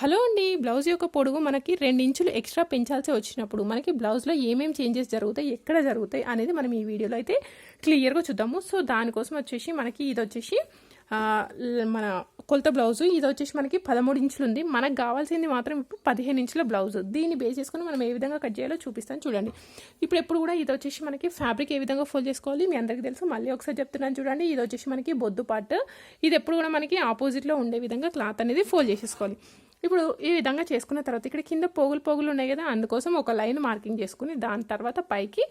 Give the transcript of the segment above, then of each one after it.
Hello అండి blouse యొక్క పొడవు మనకి రెండు ఇంచులు ఎక్స్ట్రా పెంచాల్సి వచ్చినప్పుడు మనకి బ్లౌజ్లో ఏమేమి చేంజెస్ జరుగుతాయి ఎక్కడ జరుగుతాయి అనేది మనం ఈ వీడియోలో అయితే క్లియర్గా చూద్దాము. సో దానికోసం వచ్చేసి మనకి ఇది వచ్చేసి మన కొలత బ్లౌజు ఇది వచ్చేసి మనకి పదమూడు ఇంచులు ఉంది. మనకు కావాల్సింది మాత్రం ఇప్పుడు పదిహేను ఇంచుల బ్లౌజ్. దీన్ని బేస్ చేసుకుని మనం ఏ విధంగా కట్ చేయాలో చూపిస్తాను చూడండి. ఇప్పుడు ఎప్పుడు కూడా ఇది వచ్చేసి మనకి ఫ్యాబ్రిక్ ఏ విధంగా ఫోల్డ్ చేసుకోవాలి మీ అందరికీ తెలుసు. మళ్ళీ ఒకసారి చెప్తున్నాను చూడండి. ఇది వచ్చేసి మనకి బొద్దు పార్ట్ ఇది ఎప్పుడు కూడా మనకి ఆపోజిట్లో ఉండే విధంగా క్లాత్ అనేది ఫోల్డ్ చేసేసుకోవాలి. ఇప్పుడు ఈ విధంగా చేసుకున్న తర్వాత ఇక్కడ కింద పోగులు పోగులు ఉన్నాయి కదా అందుకోసం ఒక లైన్ మార్కింగ్ చేసుకుని దాని తర్వాత పైకి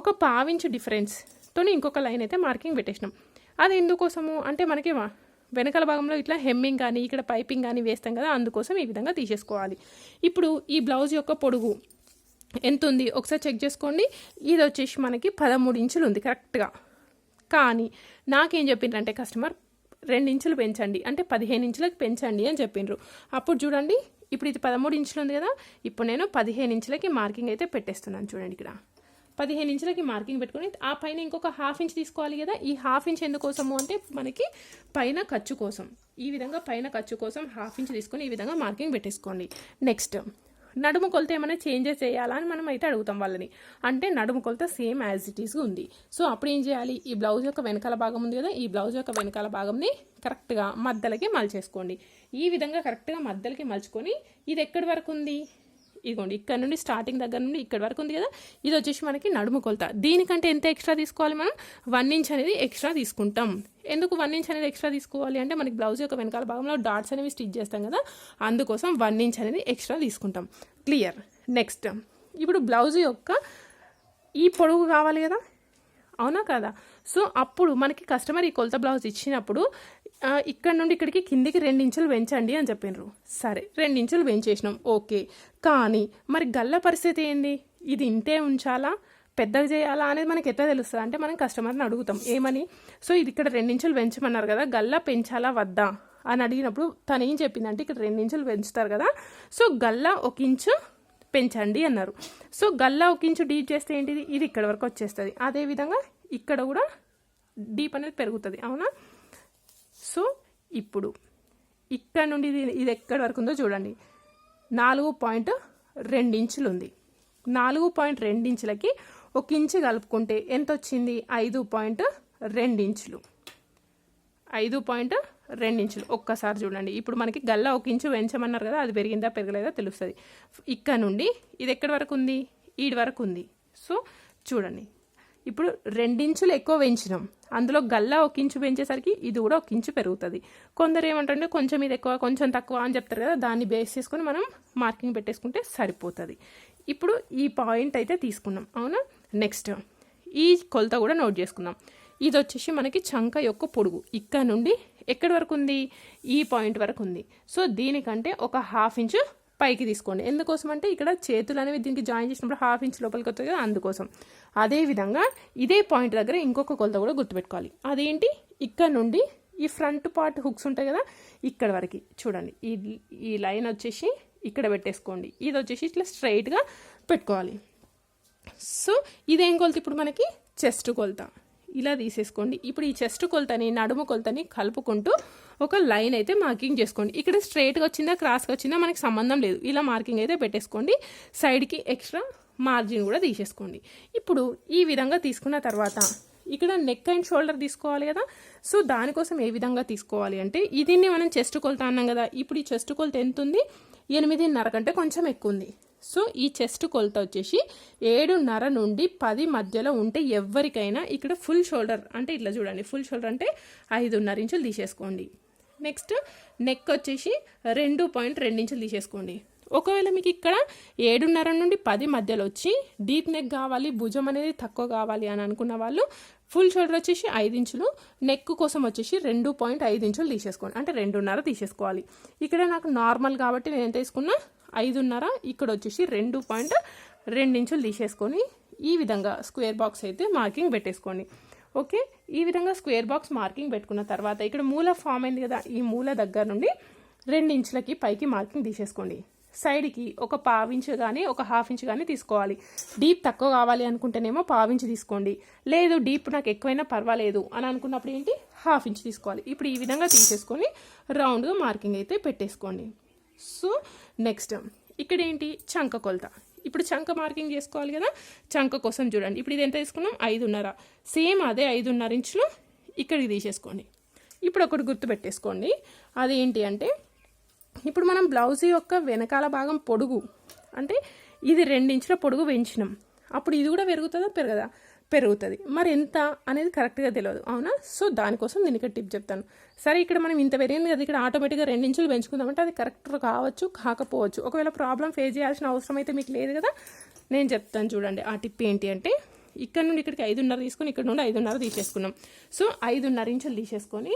ఒక పావించు డిఫరెన్స్తో ఇంకొక లైన్ అయితే మార్కింగ్ పెట్టేసినాం. అది ఎందుకోసము? అంటే మనకి వెనకాల భాగంలో ఇట్లా హెమ్మింగ్ కానీ ఇక్కడ పైపింగ్ కానీ వేస్తాం కదా అందుకోసం ఈ విధంగా తీసేసుకోవాలి. ఇప్పుడు ఈ బ్లౌజ్ యొక్క పొడుగు ఎంత ఉంది? ఒకసారి చెక్ చేసుకోండి. ఇది వచ్చేసి మనకి పదమూడు ఇంచులు ఉంది కరెక్ట్గా. కానీ నాకేం చెప్పిండ్రంటే కస్టమర్ రెండు ఇంచులు పెంచండి. అంటే పదిహేను ఇంచులకు పెంచండి అని చెప్పిండ్రు. అప్పుడు చూడండి ఇప్పుడు ఇది పదమూడు ఇంచులు ఉంది కదా ఇప్పుడు నేను పదిహేను ఇంచులకి మార్కింగ్ అయితే పెట్టేస్తున్నాను చూడండి ఇక్కడ. పదిహేను ఇంచులకి మార్కింగ్ పెట్టుకుని ఆ పైన ఇంకొక హాఫ్ ఇంచ్ తీసుకోవాలి కదా ఈ హాఫ్ ఇంచ్ ఎందుకోసము అంటే మనకి పైన ఖర్చు కోసం. ఈ విధంగా పైన ఖర్చు కోసం హాఫ్ ఇంచ్ తీసుకొని ఈ విధంగా మార్కింగ్ పెట్టేసుకోండి. నెక్స్ట్ నడుము కొలత ఏమైనా చేంజెస్ చేయాలా అని మనం అయితే అడుగుతాం వాళ్ళని. అంటే నడుము కొలత సేమ్ యాజ్ ఇట్ ఈస్గా ఉంది. సో అప్పుడు ఏం చేయాలి? ఈ బ్లౌజ్ యొక్క వెనకాల భాగం ఉంది కదా ఈ బ్లౌజ్ యొక్క వెనకాల భాగంని కరెక్ట్గా మధ్యలకి మలచేసుకోండి. ఈ విధంగా కరెక్ట్గా మధ్యలకి మలుచుకొని ఇది ఎక్కడి వరకు ఉంది? ఇదిగోండి ఇక్కడ నుండి స్టార్టింగ్ దగ్గర నుండి ఇక్కడ వరకు ఉంది కదా ఇది వచ్చేసి మనకి నడుము కొలత. దీనికంటే ఎంత ఎక్స్ట్రా తీసుకోవాలి మనం? వన్ ఇంచ్ అనేది ఎక్స్ట్రా తీసుకుంటాం. ఎందుకు వన్ ఇంచ్ అనేది ఎక్స్ట్రా తీసుకోవాలి అంటే మనకి బ్లౌజ్ యొక్క వెనకాల భాగంలో డాట్స్ అనేవి స్టిచ్ చేస్తాం కదా అందుకోసం వన్ ఇంచ్ అనేది ఎక్స్ట్రా తీసుకుంటాం. క్లియర్ నెక్స్ట్ ఇప్పుడు బ్లౌజ్ యొక్క ఈ పొడవు కావాలి కదా? అవునా కదా? సో అప్పుడు మనకి కస్టమర్ ఈ కొలత బ్లౌజ్ ఇచ్చినప్పుడు ఇక్కడ నుండి ఇక్కడికి కిందికి రెండు ఇంచులు పెంచండి అని చెప్పిండ్రు సరే రెండు ఇంచులు పెంచేసినాం ఓకే. కానీ మరి గల్ల పరిస్థితి ఏంది? ఇది ఇంతే ఉంచాలా? పెద్దగా చేయాలా అనేది మనకి ఎట్లా తెలుస్తుంది? అంటే మనం కస్టమర్ని అడుగుతాం. ఏమని? సో ఇది ఇక్కడ రెండించులు పెంచమన్నారు కదా గల్ల పెంచాలా వద్దా? అని అడిగినప్పుడు తను ఏం చెప్పిందంటే ఇక్కడ రెండించులు పెంచుతారు కదా సో గల్ల ఒక ఇంచు పెంచండి అన్నారు. సో గల్లా ఒక ఇంచు డీప్ చేస్తే ఏంటిది? ఇది ఇక్కడ వరకు వచ్చేస్తుంది. అదేవిధంగా ఇక్కడ కూడా డీప్ అనేది పెరుగుతుంది. అవునా? సో ఇప్పుడు ఇక్కడ నుండి ఇది ఇది ఎక్కడి వరకు ఉందో చూడండి. నాలుగు పాయింట్ రెండించులు ఉంది. నాలుగు పాయింట్ రెండు ఇంచులకి ఒక ఇంచు కలుపుకుంటే ఎంత వచ్చింది? ఐదు పాయింట్ రెండు ఇంచులు. ఐదు పాయింట్ రెండు ఇంచులు. ఒక్కసారి చూడండి. ఇప్పుడు మనకి గల్ల ఒక ఇంచు పెంచమన్నారు కదా అది పెరిగిందా పెరగలేదా తెలుస్తుంది. ఇక్కడ నుండి ఇది ఎక్కడి వరకు ఉంది? ఈడి వరకు ఉంది. సో చూడండి. ఇప్పుడు రెండించులు ఎక్కువ పెంచినాం. అందులో గల్లా ఒక ఇంచు పెంచేసరికి ఇది కూడా ఒక ఇంచు పెరుగుతుంది. కొందరు ఏమంటారంటే కొంచెం ఇది ఎక్కువ కొంచెం తక్కువ అని చెప్తారు కదా దాన్ని బేస్ చేసుకొని మనం మార్కింగ్ పెట్టేసుకుంటే సరిపోతుంది. ఇప్పుడు ఈ పాయింట్ అయితే తీసుకున్నాం. అవునా? నెక్స్ట్ ఈ కొలత కూడా నోట్ చేసుకుందాం. ఇది వచ్చేసి మనకి చంక యొక్క పొడుగు. ఇక్కడ నుండి ఎక్కడి వరకు ఉంది? ఈ పాయింట్ వరకు ఉంది. సో దీనికంటే ఒక హాఫ్ ఇంచు పైకి తీసుకోండి. ఎందుకోసం అంటే ఇక్కడ చేతులు అనేవి దీనికి జాయిన్ చేసినప్పుడు హాఫ్ ఇంచ్ లోపలికి వస్తుంది కదా అందుకోసం. అదేవిధంగా ఇదే పాయింట్ దగ్గర ఇంకొక కొలత కూడా గుర్తుపెట్టుకోవాలి. అదేంటి? ఇక్కడ నుండి ఈ ఫ్రంట్ పార్ట్ హుక్స్ ఉంటాయి కదా ఇక్కడ వరకు. చూడండి ఈ ఈ లైన్ వచ్చేసి ఇక్కడ పెట్టేసుకోండి. ఇది వచ్చేసి ఇట్లా స్ట్రైట్గా పెట్టుకోవాలి. సో ఇదేం కొలత ఇప్పుడు మనకి? చెస్ట్ కొలత. ఇలా తీసేసుకోండి. ఇప్పుడు ఈ చెస్ట్ కొలతని నడుము కొలతని కలుపుకుంటూ ఒక లైన్ అయితే మార్కింగ్ చేసుకోండి. ఇక్కడ స్ట్రైట్గా వచ్చిందా క్రాస్గా వచ్చిందా మనకి సంబంధం లేదు. ఇలా మార్కింగ్ అయితే పెట్టేసుకోండి. సైడ్కి ఎక్స్ట్రా మార్జిన్ కూడా తీసేసుకోండి. ఇప్పుడు ఈ విధంగా తీసుకున్న తర్వాత ఇక్కడ నెక్ అండ్ షోల్డర్ తీసుకోవాలి కదా. సో దానికోసం ఏ విధంగా తీసుకోవాలి అంటే దీన్ని మనం చెస్ట్ కొలత అన్నాం కదా. ఇప్పుడు ఈ చెస్ట్ కొలత ఎంత ఉంది ఎనిమిదిన్నర కంటే కొంచెం ఎక్కువ ఉంది సో ఈ చెస్ట్ కొలత వచ్చేసి ఏడున్నర నుండి పది మధ్యలో ఉంటే ఎవరికైనా ఇక్కడ ఫుల్ షోల్డర్ అంటే ఇట్లా చూడండి. ఫుల్ షోల్డర్ అంటే ఐదున్నర ఇంచులు తీసేసుకోండి. నెక్స్ట్ నెక్ వచ్చేసి రెండు పాయింట్ రెండించులు తీసేసుకోండి. ఒకవేళ మీకు ఇక్కడ ఏడున్నర నుండి పది మధ్యలో వచ్చి డీప్ నెక్ కావాలి భుజం అనేది తక్కువ కావాలి అని అనుకున్న వాళ్ళు ఫుల్ షోల్డర్ వచ్చేసి ఐదు ఇంచులు నెక్ కోసం వచ్చేసి రెండు పాయింట్ ఐదు ఇంచులు తీసేసుకోండి. అంటే రెండున్నర తీసేసుకోవాలి. ఇక్కడ నాకు నార్మల్ కాబట్టి నేను ఎంత తీసుకున్నా? ఐదున్నర ఇక్కడ వచ్చేసి రెండు పాయింట్ రెండించులు తీసేసుకొని ఈ విధంగా స్క్వేర్ బాక్స్ అయితే మార్కింగ్ పెట్టేసుకోండి. ఓకే? ఈ విధంగా స్క్వేర్ బాక్స్ మార్కింగ్ పెట్టుకున్న తర్వాత ఇక్కడ మూల ఫామ్ అయింది కదా ఈ మూల దగ్గర నుండి రెండు ఇంచులకి పైకి మార్కింగ్ తీసేసుకోండి. సైడ్కి ఒక పావించు కానీ ఒక హాఫ్ ఇంచ్ కానీ తీసుకోవాలి. డీప్ తక్కువ కావాలి అనుకుంటేనేమో పావించు తీసుకోండి. లేదు డీప్ నాకు ఎక్కువైనా పర్వాలేదు అని అనుకున్నప్పుడు ఏంటి? హాఫ్ ఇంచ్ తీసుకోవాలి. ఇప్పుడు ఈ విధంగా తీసేసుకొని రౌండ్గా మార్కింగ్ అయితే పెట్టేసుకోండి. సో నెక్స్ట్ ఇక్కడ ఏంటి? చంక కొలత. ఇప్పుడు చంక మార్కింగ్ చేసుకోవాలి కదా చంక కోసం చూడండి. ఇప్పుడు ఇది ఎంత తీసుకున్నాం? ఐదున్నర. సేమ్ అదే ఐదున్నర ఇంచులు ఇక్కడికి తీసేసుకోండి. ఇప్పుడు ఒకటి గుర్తు పెట్టేసుకోండి. అదేంటి అంటే ఇప్పుడు మనం బ్లౌజ్ యొక్క వెనకాల భాగం పొడుగు అంటే ఇది రెండించుల పొడుగు పెంచినాం అప్పుడు ఇది కూడా పెరుగుతుందా? పెరగదా. పెరుగుతుంది. మరి ఎంత అనేది కరెక్ట్గా తెలియదు అవునా? సో దానికోసం నేను ఇక్కడ టిప్ చెప్తాను. సరే ఇక్కడ మనం ఇంత పెరిగింది కదా ఇక్కడ ఆటోమేటిక్గా రెండించులు పెంచుకుందామంటే అది కరెక్ట్ కావచ్చు కాకపోవచ్చు. ఒకవేళ ప్రాబ్లం ఫేస్ చేయాల్సిన అవసరం అయితే మీకు లేదు కదా? నేను చెప్తాను చూడండి. ఆ టిప్ ఏంటి అంటే ఇక్కడ నుండి ఇక్కడికి ఐదున్నర తీసుకొని ఇక్కడ నుండి ఐదున్నర తీసేసుకున్నాం. సో ఐదున్నర ఇంచులు తీసేసుకొని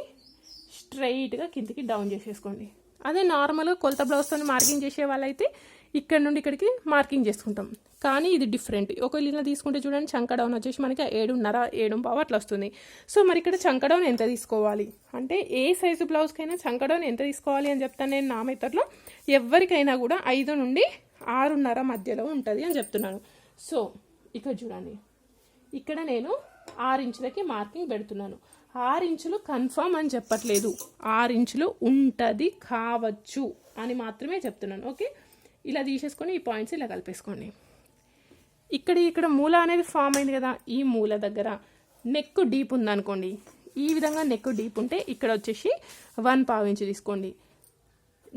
స్ట్రైట్గా కిందికి డౌన్ చేసేసుకోండి. అదే నార్మల్గా కొలత బ్లౌజ్తో మార్కింగ్ చేసే వాళ్ళైతే ఇక్కడ నుండి ఇక్కడికి మార్కింగ్ చేసుకుంటాం. కానీ ఇది డిఫరెంట్. ఒకవేళ ఇలా తీసుకుంటే చూడండి చంకడౌన్ వచ్చేసి మనకి ఏడున్నర ఏడు పావు అట్లా వస్తుంది. సో మరి ఇక్కడ చంక డౌన్ ఎంత తీసుకోవాలి? అంటే ఏ సైజు బ్లౌజ్కైనా చంక డౌన్ ఎంత తీసుకోవాలి అని చెప్తాను నేను నా మెథడ్లో ఎవరికైనా కూడా ఐదు నుండి ఆరున్నర మధ్యలో ఉంటుంది అని చెప్తున్నాను. సో ఇక్కడ చూడండి. ఇక్కడ నేను ఆరు ఇంచులకి మార్కింగ్ పెడుతున్నాను. ఆరు ఇంచులు కన్ఫర్మ్ అని చెప్పట్లేదు. ఆరు ఇంచులు ఉంటుంది కావచ్చు అని మాత్రమే చెప్తున్నాను. ఓకే? ఇలా తీసేసుకొని ఈ పాయింట్స్ ఇలా కలిపేసుకోండి. ఇక్కడ ఇక్కడ మూల అనేది ఫామ్ అయింది కదా ఈ మూల దగ్గర నెక్ డీప్ ఉందనుకోండి ఈ విధంగా నెక్ డీప్ ఉంటే ఇక్కడ వచ్చేసి వన్ పావు ఇంచు తీసుకోండి.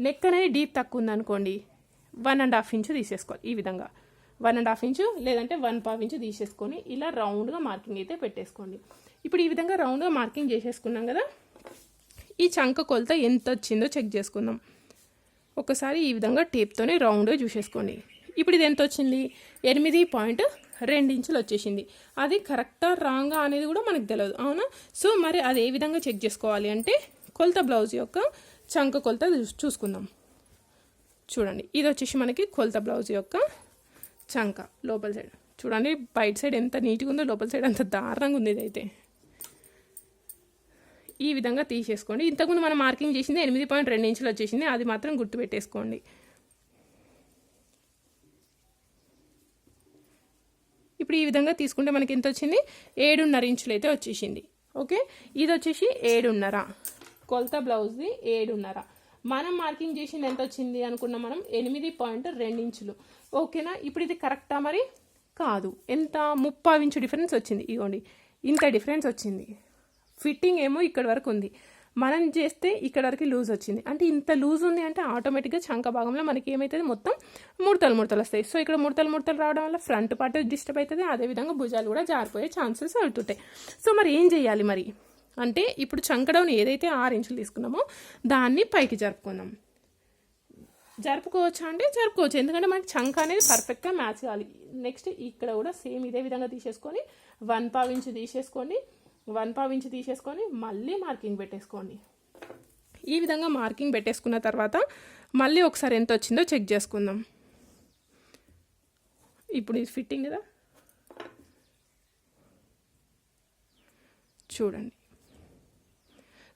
నెక్ అనేది డీప్ తక్కువ ఉందనుకోండి వన్ అండ్ హాఫ్ ఇంచు తీసేసుకోవాలి ఈ విధంగా. వన్ అండ్ హాఫ్ ఇంచు లేదంటే వన్ పావు ఇంచు తీసేసుకొని ఇలా రౌండ్గా మార్కింగ్ అయితే పెట్టేసుకోండి. ఇప్పుడు ఈ విధంగా రౌండ్గా మార్కింగ్ చేసేసుకున్నాం కదా ఈ చంక కొలత ఎంత వచ్చిందో చెక్ చేసుకుందాం. ఒకసారి ఈ విధంగా టేప్తోనే రౌండ్గా చూసేసుకోండి. ఇప్పుడు ఇది ఎంత వచ్చింది ఎనిమిది పాయింట్ రెండు ఇంచులు వచ్చేసింది. అది కరెక్టా రాంగా అనేది కూడా మనకు తెలియదు అవునా? సో మరి అది ఏ విధంగా చెక్ చేసుకోవాలి అంటే కొలత బ్లౌజ్ యొక్క చంక కొలత చూ- చూసుకుందాం. చూడండి ఇది వచ్చేసి మనకి కొలత బ్లౌజ్ యొక్క చంక లోపల సైడ్. చూడండి బయట సైడ్ ఎంత నీట్గా ఉందో లోపల సైడ్ అంత దారుణంగా ఉంది ఇదైతే. ఈ విధంగా తీసేసుకోండి. ఇంతకుముందు మనం మార్కింగ్ చేసింది ఎనిమిది పాయింట్ రెండు ఇంచులు వచ్చేసింది. అది మాత్రం గుర్తుపెట్టేసుకోండి. ఇప్పుడు ఈ విధంగా తీసుకుంటే మనకి ఎంత వచ్చింది? ఏడున్నర ఇంచులు అయితే వచ్చేసింది. ఓకే? ఇది వచ్చేసి ఏడున్నర. కొలత బ్లౌజ్ది ఏడున్నర. మనం మార్కింగ్ చేసింది ఎంత వచ్చింది అనుకున్నాం మనం ఎనిమిది పాయింట్ రెండు ఇంచులు. ఓకేనా? ఇప్పుడు ఇది కరెక్టా మరి? కాదు. ఎంత? ముప్పై ఇంచు డిఫరెన్స్ వచ్చింది. ఇగోండి. ఇంత డిఫరెన్స్ వచ్చింది. ఫిట్టింగ్ ఏమో ఇక్కడ వరకు ఉంది. మనం చేస్తే ఇక్కడ వరకు లూజ్ వచ్చింది. అంటే ఇంత లూజ్ ఉంది అంటే ఆటోమేటిక్గా చంక భాగంలో మనకి ఏమవుతుంది మొత్తం ముడతలు ముడతలు వస్తాయి. సో ఇక్కడ ముడతలు ముడతలు రావడం వల్ల ఫ్రంట్ పార్ట్ డిస్టర్బ్ అవుతుంది అదేవిధంగా భుజాలు కూడా జారిపోయే ఛాన్సెస్ అవుతుంటాయి. సో మరి ఏం చేయాలి మరి? అంటే ఇప్పుడు చంక ఏదైతే ఆరు ఇంచులు తీసుకున్నామో దాన్ని పైకి జరుపుకుందాం. జరుపుకోవచ్చా అంటే జరుపుకోవచ్చు. ఎందుకంటే మనకి చంక అనేది పర్ఫెక్ట్గా మ్యాచ్ కావాలి. నెక్స్ట్ ఇక్కడ కూడా సేమ్ ఇదే విధంగా తీసేసుకొని వన్ పావు ఇంచు తీసేసుకోండి వన్ పావు ఇంచు తీసేసుకొని మళ్ళీ మార్కింగ్ పెట్టేసుకోండి. ఈ విధంగా మార్కింగ్ పెట్టేసుకున్న తర్వాత మళ్ళీ ఒకసారి ఎంత వచ్చిందో చెక్ చేసుకుందాం. ఇప్పుడు ఇది ఫిట్టింగ్ కదా? చూడండి.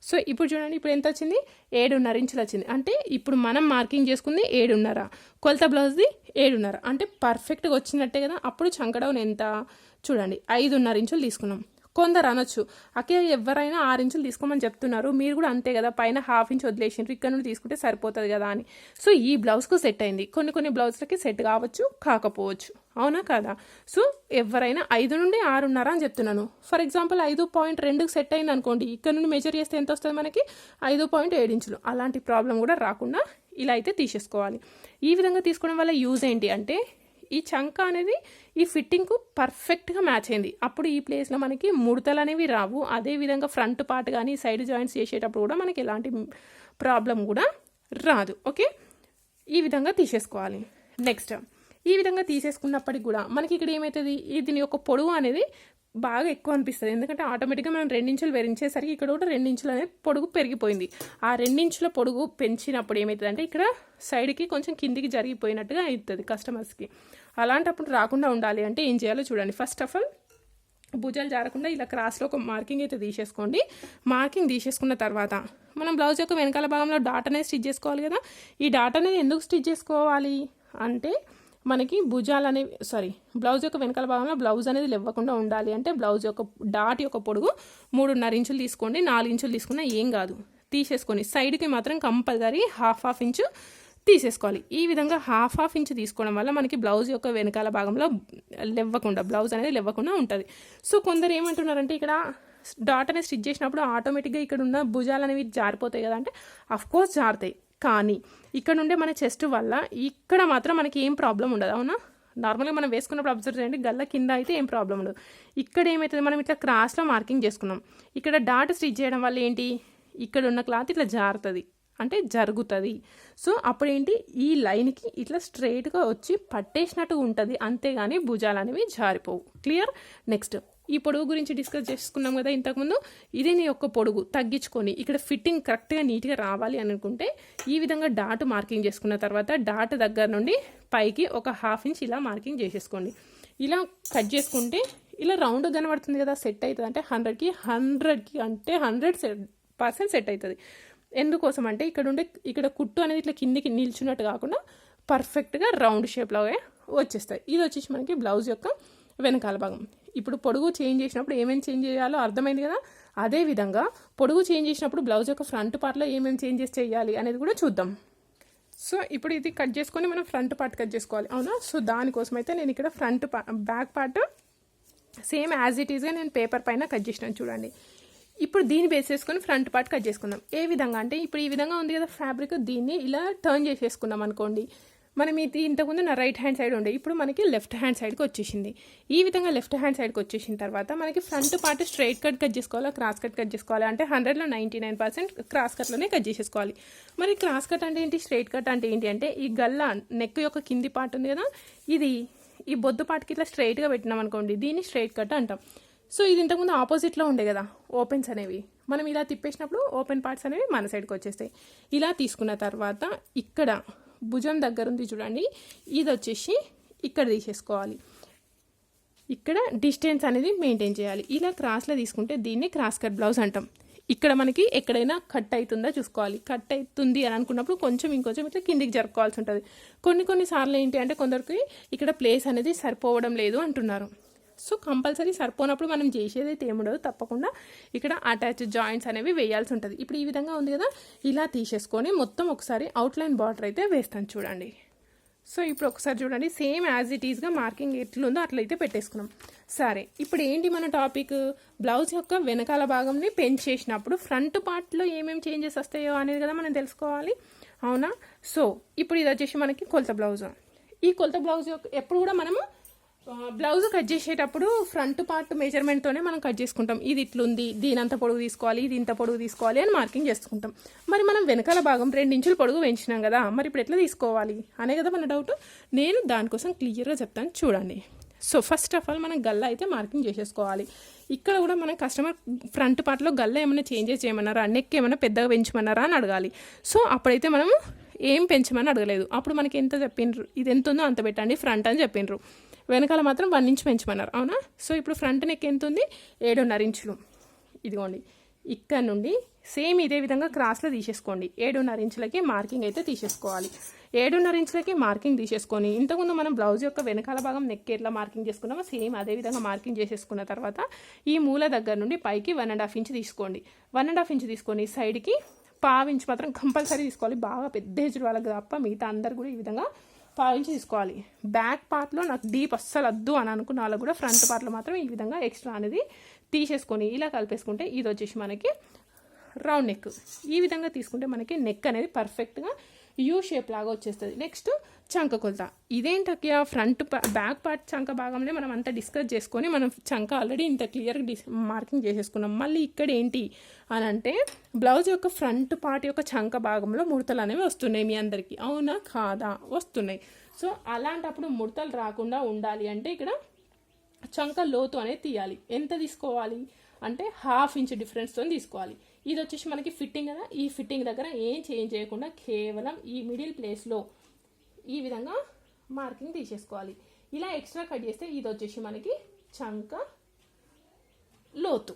సో ఇప్పుడు చూడండి ఇప్పుడు ఎంత వచ్చింది? ఏడున్నర ఇంచులు వచ్చింది. అంటే ఇప్పుడు మనం మార్కింగ్ చేసుకుంది ఏడున్నర. కొలత బ్లౌజ్ది ఏడున్నర. అంటే పర్ఫెక్ట్గా వచ్చినట్టే కదా? అప్పుడు చంకడౌన్ ఎంత? చూడండి ఐదున్నర ఇంచులు తీసుకున్నాం. కొందరు అనొచ్చు. అకే ఎవరైనా ఆరు ఇంచులు తీసుకోమని చెప్తున్నారు. మీరు కూడా అంతే కదా పైన హాఫ్ ఇంచ్ వదిలేసిండ్రు. ఇక్కడ నుండి తీసుకుంటే సరిపోతుంది కదా అని. సో ఈ బ్లౌజ్కు సెట్ అయింది. కొన్ని కొన్ని బ్లౌజ్లకి సెట్ కావచ్చు కాకపోవచ్చు. అవునా కదా? సో ఎవరైనా ఐదు నుండి ఆరున్నర అని చెప్తున్నాను. ఫర్ ఎగ్జాంపుల్ ఐదు పాయింట్ రెండుకి సెట్ అయింది అనుకోండి ఇక్కడ నుండి మెజర్ చేస్తే ఎంత వస్తుంది మనకి? ఐదు పాయింట్ ఏడు ఇంచులు. అలాంటి ప్రాబ్లం కూడా రాకుండా ఇలా అయితే తీసేసుకోవాలి. ఈ విధంగా తీసుకోవడం వల్ల యూజ్ ఏంటి అంటే ఈ చంక అనేది ఈ ఫిట్టింగ్కు పర్ఫెక్ట్గా మ్యాచ్ అయింది. అప్పుడు ఈ ప్లేస్లో మనకి ముడతలు అనేవి రావు. అదే విధంగా ఫ్రంట్ పార్ట్ కానీ సైడ్ జాయింట్స్ చేసేటప్పుడు కూడా మనకి ఎలాంటి ప్రాబ్లం కూడా రాదు. ఓకే ఈ విధంగా తీసేసుకోవాలి. నెక్స్ట్ ఈ విధంగా తీసేసుకున్నప్పటికి కూడా మనకి ఇక్కడ ఏమవుతుంది? దీని యొక్క పొడవు అనేది బాగా ఎక్కువ అనిపిస్తుంది. ఎందుకంటే ఆటోమేటిక్గా మనం రెండించులు వెరించేసరికి ఇక్కడ కూడా రెండించులు అనేది పొడుగు పెరిగిపోయింది. ఆ రెండించుల పొడుగు పెంచినప్పుడు ఏమవుతుందంటే ఇక్కడ సైడ్కి కొంచెం కిందికి జరిగిపోయినట్టుగా అవుతుంది కస్టమర్స్కి. అలాంటప్పుడు రాకుండా ఉండాలి అంటే ఏం చేయాలో చూడండి. ఫస్ట్ ఆఫ్ ఆల్ భుజాలు జారకుండా ఇలా క్రాస్లో ఒక మార్కింగ్ అయితే తీసేసుకోండి. మార్కింగ్ తీసేసుకున్న తర్వాత మనం బ్లౌజ్ యొక్క వెనకాల భాగంలో డాట్ అనేది స్టిచ్ చేసుకోవాలి కదా. ఈ డాట్ అనేది ఎందుకు స్టిచ్ చేసుకోవాలి? అంటే మనకి భుజాలు అనేవి సారీ బ్లౌజ్ యొక్క వెనకాల భాగంలో బ్లౌజ్ అనేది లేవ్వకుండా ఉండాలి. అంటే బ్లౌజ్ యొక్క డాట్ యొక్క పొడుగు మూడున్నర ఇంచులు తీసుకోండి నాలుగు ఇంచులు తీసుకున్నా ఏం కాదు. తీసేసుకొని సైడ్కి మాత్రం కంపల్సరీ హాఫ్ హాఫ్ ఇంచు తీసేసుకోవాలి. ఈ విధంగా హాఫ్ హాఫ్ ఇంచ్ తీసుకోవడం వల్ల మనకి బ్లౌజ్ యొక్క వెనకాల భాగంలో లెవ్వకుండా బ్లౌజ్ అనేది లెవ్వకుండా ఉంటుంది. సో కొందరు ఏమంటున్నారంటే ఇక్కడ డాట్ అనేది స్టిచ్ చేసినప్పుడు ఆటోమేటిక్గా ఇక్కడ ఉన్న భుజాలు అనేవి జారిపోతాయి కదా అంటే అఫ్కోర్స్ జారుతాయి. కానీ ఇక్కడ నుండే మన చెస్ట్ వల్ల ఇక్కడ మాత్రం మనకి ఏం ప్రాబ్లం ఉండదు అవునా? నార్మల్గా మనం వేసుకున్నప్పుడు అబ్జర్వ్ చేయండి గల్ల కింద అయితే ఏం ప్రాబ్లం ఉండదు. ఇక్కడ ఏమవుతుంది మనం ఇట్లా క్రాస్లో మార్కింగ్ చేసుకున్నాం. ఇక్కడ డాట్ స్టిచ్ చేయడం వల్ల ఏంటి? ఇక్కడ ఉన్న క్లాత్ ఇట్లా జారుతుంది. అంటే జరుగుతుంది. సో అప్పుడేంటి ఈ లైన్కి ఇట్లా స్ట్రైట్గా వచ్చి పట్టేసినట్టు ఉంటుంది. అంతేగాని భుజాలు అనేవి జారిపోవు. క్లియర్? నెక్స్ట్. ఈ పొడుగు గురించి డిస్కస్ చేసుకున్నాం కదా ఇంతకుముందు. ఇదే నీ యొక్క పొడుగు. తగ్గించుకొని. ఇక్కడ ఫిట్టింగ్ కరెక్ట్గా నీట్గా రావాలి అని అనుకుంటే ఈ విధంగా డాట్ మార్కింగ్ చేసుకున్న తర్వాత డాట్ దగ్గర నుండి పైకి ఒక హాఫ్ ఇంచ్ ఇలా మార్కింగ్ చేసేసుకోండి. ఇలా కట్ చేసుకుంటే ఇలా రౌండ్ కనబడుతుంది కదా సెట్ అవుతుంది. అంటే హండ్రెడ్కి హండ్రెడ్కి అంటే హండ్రెడ్ సెట్ పర్సెంట్ సెట్ అవుతుంది. ఎందుకోసం అంటే ఇక్కడ ఉండే ఇక్కడ కుట్టు అనేది ఇట్లా కిందికి నిల్చున్నట్టు కాకుండా పర్ఫెక్ట్గా రౌండ్ షేప్లో వచ్చేస్తాయి. ఇది వచ్చేసి మనకి బ్లౌజ్ యొక్క వెనకాల భాగం. ఇప్పుడు పొడుగు చేంజ్ చేసినప్పుడు ఏమేమి చేంజ్ చేయాలో అర్థమైంది కదా? అదే విధంగా పొడుగు చేంజ్ చేసినప్పుడు బ్లౌజ్ యొక్క ఫ్రంట్ పార్ట్లో ఏమేమి చేంజెస్ చేయాలి అనేది కూడా చూద్దాం. సో ఇప్పుడు ఇది కట్ చేసుకొని మనం ఫ్రంట్ పార్ట్ కట్ చేసుకోవాలి. అవునా? సో దానికోసం అయితే నేను ఇక్కడ ఫ్రంట్ పా back part same as it ఈస్గా నేను పేపర్ పైన కట్ చేసినాను చూడండి. ఇప్పుడు దీన్ని బేస్ చేసుకొని ఫ్రంట్ పార్ట్ కట్ చేసుకుందాం. ఏ విధంగా? అంటే ఇప్పుడు ఈ విధంగా ఉంది కదా ఫ్యాబ్రిక్ దీన్ని ఇలా టర్న్ చేసేసుకున్నాం అనుకోండి. మనం ఇది ఇంతకుముందు నా రైట్ హ్యాండ్ సైడ్ ఉండే ఇప్పుడు మనకి లెఫ్ట్ హ్యాండ్ సైడ్కి వచ్చేసింది. ఈ విధంగా లెఫ్ట్ హ్యాండ్ సైడ్కి వచ్చేసిన తర్వాత మనకి front part straight cut cut చేసుకోవాలా క్రాస్ కట్ కట్ చేసుకోవాలి? అంటే హండ్రెడ్లో నైంటీ నైన్ పర్సెంట్ క్రాస్ కట్లోనే కట్ చేసేసుకోవాలి. మరి క్రాస్ కట్ అంటే ఏంటి? స్ట్రైట్ కట్ అంటే ఏంటి? అంటే ఈ గల్ల నెక్ యొక్క కింది పార్ట్ ఉంది కదా ఇది ఈ బొద్దు పార్ట్కి ఇట్లా స్ట్రైట్గా పెట్టినాం అనుకోండి దీన్ని స్ట్రైట్ కట్ అంటాం. సో ఇది ఇంతకుముందు ఆపోజిట్లో ఉండే కదా ఓపెన్స్ అనేవి. మనం ఇలా తిప్పేసినప్పుడు ఓపెన్ పార్ట్స్ అనేవి మన సైడ్కి వచ్చేస్తాయి. ఇలా తీసుకున్న తర్వాత ఇక్కడ భుజం దగ్గర ఉంది చూడండి ఇది వచ్చేసి ఇక్కడ తీసేసుకోవాలి. ఇక్కడ డిస్టెన్స్ అనేది మెయింటైన్ చేయాలి. ఇలా క్రాస్లో తీసుకుంటే దీన్ని క్రాస్ కట్ బ్లౌజ్ అంటాం. ఇక్కడ మనకి ఎక్కడైనా కట్ అవుతుందా చూసుకోవాలి. కట్ అవుతుంది అని అనుకున్నప్పుడు కొంచెం ఇంకొంచెం ఇట్లా కిందికి జరుపుకోవాల్సి ఉంటుంది. కొన్ని కొన్ని సార్లు ఏంటి అంటే కొందరికి ఇక్కడ ప్లేస్ అనేది సరిపోవడం లేదు అంటున్నారు. సో కంపల్సరీ సరిపోనప్పుడు మనం చేసేది అయితే ఏముండదు తప్పకుండా ఇక్కడ అటాచ్ జాయింట్స్ అనేవి వేయాల్సి ఉంటుంది. ఇప్పుడు ఈ విధంగా ఉంది కదా ఇలా తీసేసుకొని మొత్తం ఒకసారి అవుట్లైన్ బార్డర్ అయితే వేస్తాను చూడండి. సో ఇప్పుడు ఒకసారి చూడండి సేమ్ యాజ్ ఇట్ ఈస్గా మార్కింగ్ ఎట్లుందో అట్లయితే పెట్టేసుకున్నాం. సరే ఇప్పుడు ఏంటి మన టాపిక్ బ్లౌజ్ యొక్క వెనకాల భాగంని పెంచేసినప్పుడు ఫ్రంట్ పార్ట్లో ఏమేమి చేంజెస్ వస్తాయో అనేది కదా మనం తెలుసుకోవాలి. అవునా? సో ఇప్పుడు ఇది వచ్చేసి మనకి కొలత బ్లౌజ్ ఈ కొలత బ్లౌజ్ యొక్క ఎప్పుడు కూడా మనము బ్లౌజ్ కట్ చేసేటప్పుడు ఫ్రంట్ పార్ట్ మెజర్మెంట్తోనే మనం కట్ చేసుకుంటాం. ఇది ఇట్లుంది దీని అంత పొడుగు తీసుకోవాలి ఇది ఇంత పొడుగు తీసుకోవాలి అని మార్కింగ్ చేసుకుంటాం. మరి మనం వెనకాల భాగం రెండు పొడుగు పెంచినాం కదా మరి ఇప్పుడు ఎట్లా తీసుకోవాలి అనే కదా మన డౌట్ నేను దానికోసం క్లియర్గా చెప్తాను చూడండి. సో ఫస్ట్ ఆఫ్ ఆల్ మనం గల్లా అయితే మార్కింగ్ చేసేసుకోవాలి. ఇక్కడ కూడా మనం కస్టమర్ ఫ్రంట్ పార్ట్లో గల్లా ఏమైనా చేంజెస్ చేయమన్నారా నెక్ ఏమైనా పెద్దగా పెంచమన్నారా అని అడగాలి. సో అప్పుడైతే మనము ఏం పెంచమని అడగలేదు. అప్పుడు మనకి ఎంత చెప్పిండ్రు ఇది ఎంత ఉందో అంత పెట్టండి ఫ్రంట్ అని చెప్పిండ్రు వెనకాల మాత్రం వన్ ఇంచ్ పెంచమన్నారు. అవునా? సో ఇప్పుడు ఫ్రంట్ నెక్ ఎంత ఉంది ఏడున్నర ఇంచులు. ఇదిగోండి. ఇక్కడ నుండి సేమ్ ఇదే విధంగా క్రాస్లో తీసేసుకోండి. ఏడున్నర ఇంచులకి మార్కింగ్ అయితే తీసేసుకోవాలి. ఏడున్నర ఇంచులకి మార్కింగ్ తీసేసుకొని ఇంతకుముందు మనం బ్లౌజ్ యొక్క వెనకాల భాగం నెక్ ఎట్లా మార్కింగ్ చేసుకున్నామో సేమ్ అదే విధంగా మార్కింగ్ చేసేసుకున్న తర్వాత ఈ మూల దగ్గర నుండి పైకి వన్ అండ్ హాఫ్ ఇంచ్ తీసుకోండి. వన్ అండ్ హాఫ్ ఇంచ్ తీసుకొని సైడ్కి పావు ఇంచ్ మాత్రం కంపల్సరీ తీసుకోవాలి. బాగా పెద్ద ఏజ్ వాళ్ళకి తప్ప మిగతా అందరు కూడా ఈ విధంగా పావించి తీసుకోవాలి. బ్యాక్ పార్ట్లో నాకు డీప్ అస్సలు వద్దు అని అనుకున్న వాళ్ళు కూడా ఫ్రంట్ పార్ట్లో మాత్రం ఈ విధంగా ఎక్స్ట్రా అనేది తీసేసుకొని ఇలా కలిపేసుకుంటే ఇది వచ్చేసి మనకి రౌండ్ నెక్ ఈ విధంగా తీసుకుంటే మనకి నెక్ అనేది పర్ఫెక్ట్గా యూ షేప్ లాగా వచ్చేస్తుంది. నెక్స్ట్ చంక కొలత. ఇదేంటకి ఆ ఫ్రంట్ బ్యాక్ పార్ట్ చంక భాగంలో మనం అంతా డిస్కస్ చేసుకొని మనం చంక ఆల్రెడీ ఇంత క్లియర్గా డిస్ మార్కింగ్ చేసేసుకున్నాం. మళ్ళీ ఇక్కడ ఏంటి అని అంటే బ్లౌజ్ యొక్క ఫ్రంట్ పార్ట్ యొక్క చంక భాగంలో ముడతలు అనేవి వస్తున్నాయి మీ అందరికీ. అవునా? కాదా? వస్తున్నాయి. సో అలాంటప్పుడు ముడతలు రాకుండా ఉండాలి అంటే ఇక్కడ చంక లోతు అనేది తీయాలి. ఎంత తీసుకోవాలి? అంటే హాఫ్ ఇంచ్ డిఫరెన్స్తో తీసుకోవాలి. ఇది వచ్చేసి మనకి ఫిట్టింగ్ కదా. ఈ ఫిట్టింగ్ దగ్గర ఏం చేంజ్ చేయకుండా కేవలం ఈ మిడిల్ ప్లేస్లో ఈ విధంగా మార్కింగ్ తీసేసుకోవాలి. ఇలా ఎక్స్ట్రా కట్ చేస్తే ఇది వచ్చేసి మనకి చంక లోతు.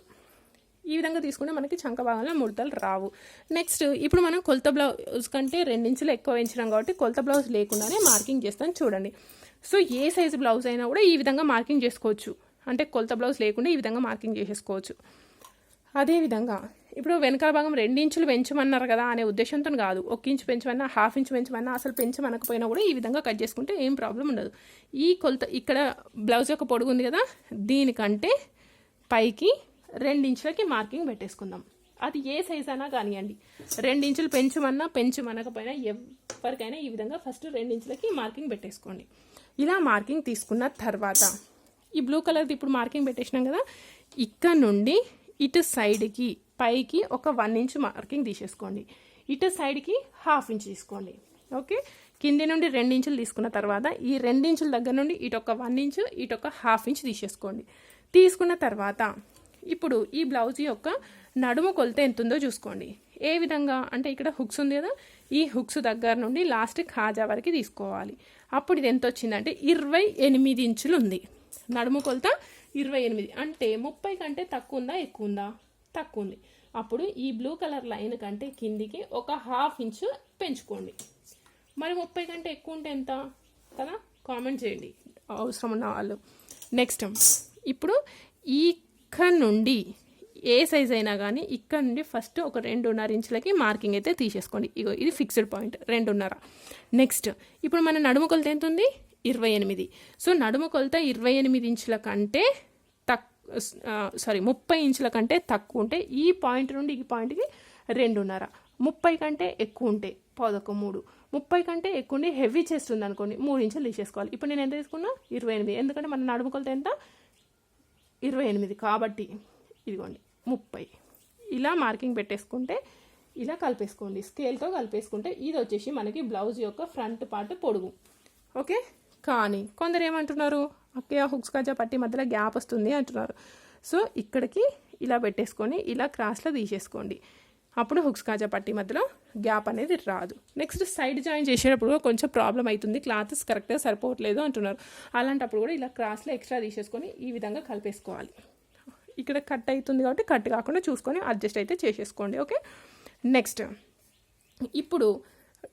ఈ విధంగా తీసుకుంటే మనకి చంక భాగంలో ముడతలు రావు. నెక్స్ట్ ఇప్పుడు మనం కొలత బ్లౌజ్ కంటే రెండించులు ఎక్కువ పెంచినాం కాబట్టి కొలత బ్లౌజ్ లేకుండానే మార్కింగ్ చేస్తాను చూడండి. సో ఏ సైజు బ్లౌజ్ అయినా కూడా ఈ విధంగా మార్కింగ్ చేసుకోవచ్చు. అంటే కొలత బ్లౌజ్ లేకుండా ఈ విధంగా మార్కింగ్ చేసేసుకోవచ్చు. అదేవిధంగా ఇప్పుడు వెనకాల భాగం రెండు ఇంచులు పెంచమన్నారు కదా అనే ఉద్దేశంతో కాదు. ఒక ఇంచు పెంచమన్నా హాఫ్ ఇంచు పెంచమన్నా అసలు పెంచమనకపోయినా కూడా ఈ విధంగా కట్ చేసుకుంటే ఏం ప్రాబ్లం ఉండదు. ఈ కొలత ఇక్కడ బ్లౌజ్ యొక్క పొడుగు ఉంది కదా దీనికంటే పైకి రెండించులకి మార్కింగ్ పెట్టేసుకుందాం. అది ఏ సైజ్ అయినా కానివ్వండి. రెండించులు పెంచమన్నా పెంచమనకపోయినా ఎవరికైనా ఈ విధంగా ఫస్ట్ రెండించులకి మార్కింగ్ పెట్టేసుకోండి. ఇలా మార్కింగ్ తీసుకున్న తర్వాత ఈ బ్లూ కలర్ది ఇప్పుడు మార్కింగ్ పెట్టేసినాం కదా ఇక్కడ నుండి ఇటు సైడ్కి పైకి ఒక వన్ ఇంచ్ మార్కింగ్ తీసేసుకోండి. ఇటు సైడ్కి హాఫ్ ఇంచ్ తీసుకోండి. ఓకే? కింది నుండి రెండు ఇంచులు తీసుకున్న తర్వాత ఈ రెండు ఇంచుల దగ్గర నుండి ఇటు ఒక వన్ ఇంచ్ ఇటు ఒక హాఫ్ ఇంచ్ తీసేసుకోండి. తీసుకున్న తర్వాత ఇప్పుడు ఈ బ్లౌజ్ యొక్క నడుము కొలత ఎంత ఉందో చూసుకోండి. ఏ విధంగా? అంటే ఇక్కడ హుక్స్ ఉంది కదా? ఈ హుక్స్ దగ్గర నుండి లాస్ట్ ఖాజా వరకు తీసుకోవాలి. అప్పుడు ఇది ఎంత వచ్చిందంటే ఇరవై ఎనిమిది ఇంచులు ఉంది. నడుము కొలత ఇరవై ఎనిమిది. అంటే ముప్పై కంటే తక్కువ ఉందా? ఎక్కువ ఉందా? తక్కువ ఉంది అప్పుడు ఈ బ్లూ కలర్ లైన్ కంటే కిందికి ఒక హాఫ్ ఇంచు పెంచుకోండి. మరి ముప్పై కంటే ఎక్కువ ఉంటే ఎంత? కదా? కామెంట్ చేయండి. అవసరం ఉన్న వాళ్ళు. నెక్స్ట్ ఇప్పుడు ఇక్కడ నుండి ఏ సైజ్ అయినా కానీ ఇక్కడ నుండి ఫస్ట్ ఒక రెండున్నర ఇంచులకి మార్కింగ్ అయితే తీసేసుకోండి. ఇగో ఇది ఫిక్స్డ్ పాయింట్ రెండున్నర. నెక్స్ట్ ఇప్పుడు మన నడుము కొలత ఎంత ఉంది? ఇరవై ఎనిమిది. సో నడుము కొలత ఇరవై ఎనిమిది ఇంచుల కంటే సారీ ముప్పై ఇంచుల కంటే తక్కువ ఉంటే ఈ పాయింట్ నుండి ఈ పాయింట్కి రెండున్నర. ముప్పై కంటే ఎక్కువ ఉంటే పదొక మూడు. ముప్పై కంటే ఎక్కువ ఉండి హెవీ చేస్తుంది అనుకోండి మూడు ఇంచులు తీసేసుకోవాలి. ఇప్పుడు నేను ఎంత తీసుకున్నా? ఇరవై ఎనిమిది. ఎందుకంటే మన నడుము కొలత ఎంత? ఇరవై ఎనిమిది. కాబట్టి ఇదిగోండి ముప్పై. ఇలా మార్కింగ్ పెట్టేసుకుంటే ఇలా కలిపేసుకోండి. స్కేల్తో కలిపేసుకుంటే ఇది వచ్చేసి మనకి బ్లౌజ్ యొక్క ఫ్రంట్ పార్ట్ పొడుగు. ఓకే? కానీ కొందరు ఏమంటున్నారు? అక్కయ్య హుక్స్ కాజా పట్టి మధ్యలో గ్యాప్ వస్తుంది అంటున్నారు. సో ఇక్కడికి ఇలా పెట్టేసుకొని ఇలా క్రాస్లో తీసేసుకోండి. అప్పుడు హుక్స్ కాజా పట్టి మధ్యలో గ్యాప్ అనేది రాదు. నెక్స్ట్ సైడ్ జాయిన్ చేసేటప్పుడు కొంచెం ప్రాబ్లం అవుతుంది. క్లాత్స్ కరెక్ట్గా సరిపోవట్లేదు అంటున్నారు. అలాంటప్పుడు కూడా ఇలా క్రాస్లో ఎక్స్ట్రా తీసేసుకొని ఈ విధంగా కలిపేసుకోవాలి. ఇక్కడ కట్ అవుతుంది కాబట్టి కట్ కాకుండా చూసుకొని అడ్జస్ట్ అయితే చేసేసుకోండి. ఓకే? నెక్స్ట్. ఇప్పుడు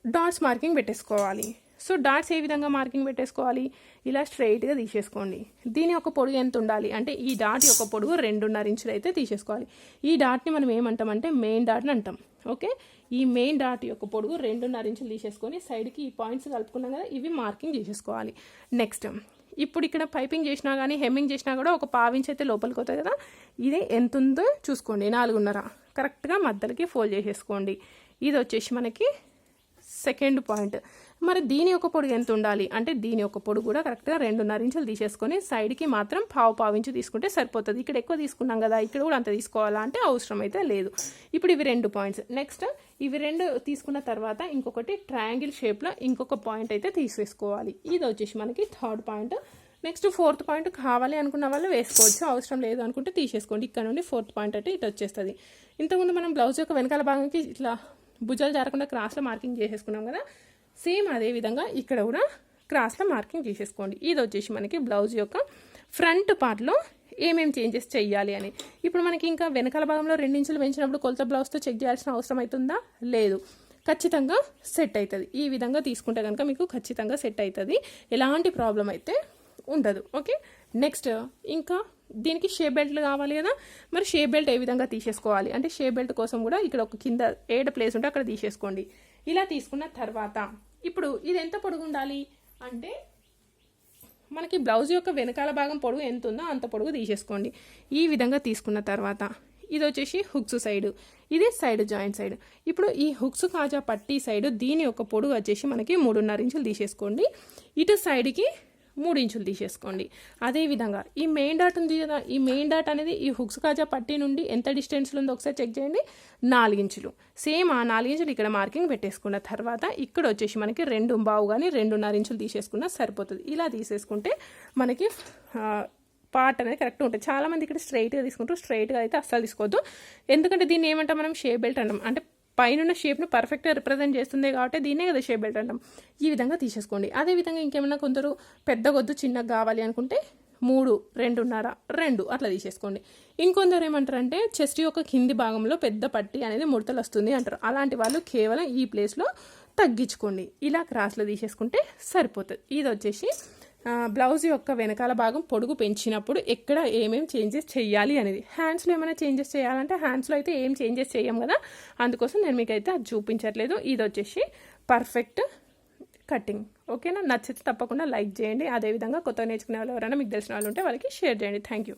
డాట్స్ మార్కింగ్ పెట్టేసుకోవాలి. సో డాట్స్ ఏ విధంగా మార్కింగ్ పెట్టేసుకోవాలి? ఇలా స్ట్రైట్గా తీసేసుకోండి. దీని యొక్క పొడుగు ఎంత ఉండాలి? అంటే ఈ డాట్ యొక్క పొడుగు రెండున్నర ఇంచులు అయితే తీసేసుకోవాలి. ఈ డాట్ని మనం ఏమంటామంటే మెయిన్ డాట్ని అంటాం. ఓకే? ఈ మెయిన్ డాట్ యొక్క పొడుగు రెండున్నర ఇంచులు తీసేసుకొని సైడ్కి ఈ పాయింట్స్ కలుపుకున్నాం కదా ఇవి మార్కింగ్ చేసేసుకోవాలి. నెక్స్ట్ ఇప్పుడు ఇక్కడ పైపింగ్ చేసినా కానీ హెమ్మింగ్ చేసినా కూడా ఒక పావించి అయితే లోపలికి అవుతుంది కదా ఇది ఎంత ఉందో చూసుకోండి. నాలుగున్నర. కరెక్ట్గా మధ్యలోకి ఫోల్డ్ చేసేసుకోండి. ఇది వచ్చేసి మనకి సెకండ్ పాయింట్. మరి దీని యొక్క పొడుగు ఎంత ఉండాలి? అంటే దీని యొక్క పొడుగు కూడా కరెక్ట్గా రెండున్నర ఇంచులు తీసేసుకొని సైడ్కి మాత్రం పావు పావు ఇంచు తీసుకుంటే సరిపోతుంది. ఇక్కడ ఎక్కువ తీసుకున్నాం కదా ఇక్కడ కూడా అంత తీసుకోవాలా అంటే అవసరం అయితే లేదు. ఇప్పుడు ఇవి రెండు పాయింట్స్. నెక్స్ట్ ఇవి రెండు తీసుకున్న తర్వాత ఇంకొకటి ట్రయాంగిల్ షేప్లో ఇంకొక పాయింట్ అయితే తీసేసుకోవాలి. ఇది వచ్చేసి మనకి third point. Next fourth point కావాలి అనుకున్న వాళ్ళు వేసుకోవచ్చు. అవసరం లేదు అనుకుంటే తీసేసుకోండి. ఇక్కడ నుండి ఫోర్త్ పాయింట్ అంటే ఇటు వచ్చేస్తుంది. ఇంతకుముందు మనం బ్లౌజ్ యొక్క వెనకాల భాగంకి ఇట్లా భుజాలు జారకుండా క్రాస్లో మార్కింగ్ చేసేసుకున్నాం కదా. సేమ్ అదే విధంగా ఇక్కడ కూడా క్రాస్లో మార్కింగ్ చేసేసుకోండి. ఇది వచ్చేసి మనకి బ్లౌజ్ యొక్క ఫ్రంట్ పార్ట్లో ఏమేమి చేంజెస్ చేయాలి అని. ఇప్పుడు మనకి ఇంకా వెనకాల భాగంలో రెండించులు పెంచినప్పుడు కొలత బ్లౌజ్తో చెక్ చేయాల్సిన అవసరం అవుతుందా? లేదు. ఖచ్చితంగా సెట్ అవుతుంది. ఈ విధంగా తీసుకుంటే కనుక మీకు ఖచ్చితంగా సెట్ అవుతుంది. ఎలాంటి ప్రాబ్లం అయితే ఉండదు. ఓకే నెక్స్ట్ ఇంకా దీనికి షే బెల్ట్లు కావాలి కదా. మరి షే బెల్ట్ ఏ విధంగా తీసేసుకోవాలి? అంటే షే బెల్ట్ కోసం కూడా ఇక్కడ ఒక కింద ఏడ ప్లేస్ ఉంటే అక్కడ తీసేసుకోండి. ఇలా తీసుకున్న తర్వాత ఇప్పుడు ఇది ఎంత పొడుగు ఉండాలి? అంటే మనకి బ్లౌజ్ యొక్క వెనకాల భాగం పొడుగు ఎంత ఉందో అంత పొడుగు తీసేసుకోండి. ఈ విధంగా తీసుకున్న తర్వాత ఇది వచ్చేసి హుక్స్ సైడ్. ఇది సైడ్ జాయింట్ సైడ్. ఇప్పుడు ఈ హుక్స్ కాజా పట్టీ సైడ్ దీని యొక్క పొడుగు వచ్చేసి మనకి మూడున్నర ఇంచులు తీసేసుకోండి. ఇటు సైడ్కి మూడు ఇంచులు తీసేసుకోండి అదేవిధంగా ఈ మెయిన్ డాట్ ఉంది కదా ఈ మెయిన్ డాట్ అనేది ఈ హుక్స్ కాజా పట్టి నుండి ఎంత డిస్టెన్స్లో ఉందో ఒకసారి చెక్ చేయండి. నాలుగించులు. సేమ్ ఆ నాలుగించులు ఇక్కడ మార్కింగ్ పెట్టేసుకున్న తర్వాత ఇక్కడ వచ్చేసి మనకి రెండు బావు కానీ రెండున్నర ఇంచులు తీసేసుకున్నా సరిపోతుంది. ఇలా తీసేసుకుంటే మనకి పార్ట్ అనేది కరెక్ట్ ఉంటుంది. చాలామంది ఇక్కడ స్ట్రైట్గా తీసుకుంటారు. స్ట్రైట్గా అయితే అస్సలు తీసుకోవద్దు. ఎందుకంటే దీన్ని ఏమంటాం మనం? షేప్ బెల్ట్ అంటాం. అంటే పైన షేప్ను పర్ఫెక్ట్గా రిప్రజెంట్ చేస్తుంది కాబట్టి దీన్నే కదా షేప్ బెల్ట్ అంటాం. ఈ విధంగా తీసేసుకోండి. అదేవిధంగా ఇంకేమైనా కొందరు పెద్ద గొద్దు చిన్నగా కావాలి అనుకుంటే మూడు రెండున్నర రెండు అట్లా తీసేసుకోండి. ఇంకొందరు ఏమంటారంటే చెస్ట్ యొక్క కింది భాగంలో పెద్ద పట్టి అనేది ముడతలు వస్తుంది అంటారు. అలాంటి వాళ్ళు కేవలం ఈ ప్లేస్లో తగ్గించుకోండి. ఇలా క్రాస్లో తీసేసుకుంటే సరిపోతుంది. ఇది వచ్చేసి బ్లౌజ్ యొక్క వెనకాల భాగం పొడుగు పెంచినప్పుడు ఎక్కడ ఏమేమి చేంజెస్ చేయాలి అనేది. హ్యాండ్స్లో ఏమైనా చేంజెస్ చేయాలంటే హ్యాండ్స్లో అయితే ఏం చేంజెస్ చేయం కదా? అందుకోసం నేను మీకైతే అది చూపించట్లేదు. ఇది వచ్చేసి పర్ఫెక్ట్ కటింగ్ ఓకేనా నచ్చితే తప్పకుండా లైక్ చేయండి. అదేవిధంగా కొత్తగా నేర్చుకునే వాళ్ళు ఎవరైనా మీకు తెలిసిన వాళ్ళు ఉంటే వాళ్ళకి షేర్ చేయండి. Thank you